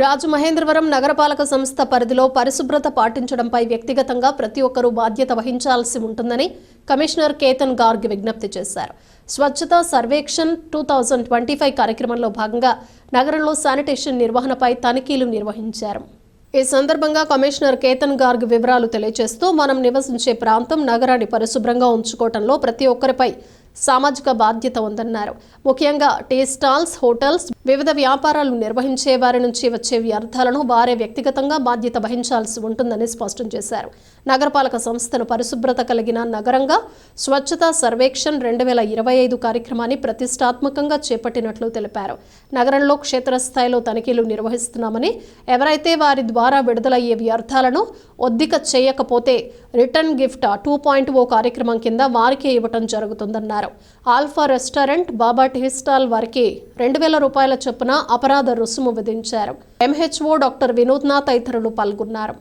రాజమహేంద్రవరం నగరపాలక సంస్థ పరిధిలో పరిశుభ్రత పాటించడంపై వ్యక్తిగతంగా ప్రతి ఒక్కరూ బాధ్యత వహించాల్సి ఉంటుందని కమిషనర్ కేతన్ గార్గ్ విజ్ఞప్తి చేశారు. Swachhata Survekshan two thousand twenty five కార్యక్రమంలో భాగంగా నగరంలో శానిటేషన్ నిర్వహణపై తనిఖీలు నిర్వహించారు. ఈ సందర్భంగా కమిషనర్ కేతన్ గార్గ్ వివరాలు తెలియజేస్తూ మనం నివసించే ప్రాంతం నగరాన్ని పరిశుభ్రంగా ఉంచుకోవడంలో ప్రతి ఒక్కరిపై సామాజిక బాధ్యత ఉందన్నారు. ముఖ్యంగా టీ స్టాల్స్ హోటల్స్ వివిధ వ్యాపారాలు నిర్వహించే వారి నుంచి వచ్చే వ్యర్థాలను వారే వ్యక్తిగతంగా బాధ్యత వహించాల్సి ఉంటుందని స్పష్టం చేశారు. నగరపాలక సంస్థను పరిశుభ్రత కలిగిన నగరంగా స్వచ్ఛత సర్వేక్షణ్ రెండు వేల ఇరవై ఐదు కార్యక్రమాన్ని ప్రతిష్టాత్మకంగా చేపట్టినట్లు తెలిపారు. నగరంలో క్షేత్రస్థాయిలో తనిఖీలు నిర్వహిస్తున్నామని ఎవరైతే వారి ద్వారా విడుదలయ్యే వ్యర్థాలను ఒద్దిక చేయకపోతే return gift two point O కార్యక్రమం కింద వారికే ఇవ్వటం జరుగుతుందన్నారు. Alpha restaurant Baba tea stall వారికి రెండు వేల రూపాయల చొప్పున అపరాధ రుసుము విధించారు. ఎంహెచ్ఓ డాక్టర్ వినూత్న తదితరులు పాల్గొన్నారు.